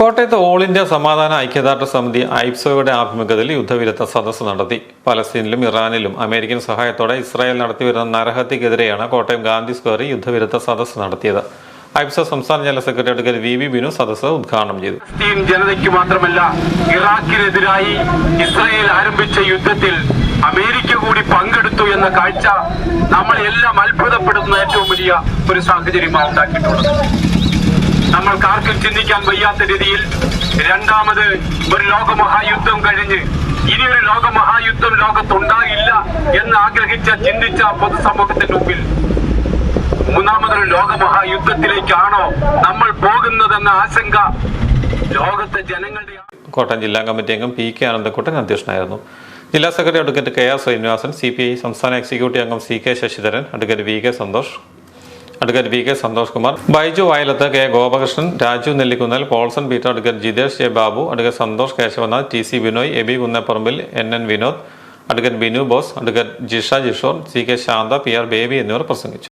കോട്ടയത്ത് all India സമാധാന ഐക്യദാർഢ്യ സമിതി ഐപ്സോയുടെ ആഭിമുഖ്യത്തിൽ യുദ്ധവിരുദ്ധ സദസ്സ് നടത്തി. പലസ്തീനിലും ഇറാനിലും അമേരിക്കൻ സഹായത്തോടെ ഇസ്രായേൽ നടത്തിവരുന്ന നരഹത്യക്കെതിരെയാണ് കോട്ടയം ഗാന്ധി സ്ക്വയറിൽ യുദ്ധവിരുദ്ധ സദസ്സ് നടത്തിയത്. ഐപ്സോ സംസ്ഥാന general secretary advocate V V Binu സദസ്സ് ഉദ്ഘാടനം ചെയ്തു. ഫലസ്തീൻ ജനതയ്ക്ക് മാത്രമല്ല ഇറാഖിനെതിരായി ഇസ്രായേൽ ആരംഭിച്ച യുദ്ധത്തിൽ അമേരിക്ക കൂടി പങ്കെടുത്തു എന്ന കാഴ്ച നമ്മളെല്ലാം അത്ഭുതപ്പെടുന്ന ഏറ്റവും വലിയ ഒരു സാഹചര്യമാണ് ഉണ്ടാക്കിയിട്ടുള്ളത്. നമ്മൾക്ക് ആർക്കും ചിന്തിക്കാൻ വയ്യാത്ത രീതിയിൽ രണ്ടാമത് ഒരു ലോകമഹായുദ്ധം കഴിഞ്ഞ് ഒരു ലോകമഹായുദ്ധം ലോകത്തുണ്ടാകില്ല എന്ന് ആഗ്രഹിച്ച ചിന്തിച്ച പൊതുസമൂഹത്തിന്റെ മുമ്പിൽ മൂന്നാമതൊരു ലോകമഹായുദ്ധത്തിലേക്കാണോ നമ്മൾ പോകുന്നതെന്ന ആശങ്ക ലോകത്തെ ജനങ്ങളുടെ കോട്ടയം ജില്ലാ കമ്മിറ്റി അംഗം പി കെ ആനന്ദക്കുട്ടൻ അധ്യക്ഷനായിരുന്നു. ജില്ലാ secretary advocate K R Sreenivasan C P I സംസ്ഥാന എക്സിക്യൂട്ടീവ് അംഗം C K Sasidharan advocate V K Santhosh advocate V K Santhosh Kumar Baiju Vayalath K Gopakrishnan Raju Nellikunnel Polson Peter advocate Jithesh J Babu advocate Santhosh Kesavanath T C Binoy B Kunnapparambil N N Vinod advocate Binu Bose advocate Jisha Jishore C K Shantha P R Baby എന്നിവർ പ്രസംഗിച്ചു.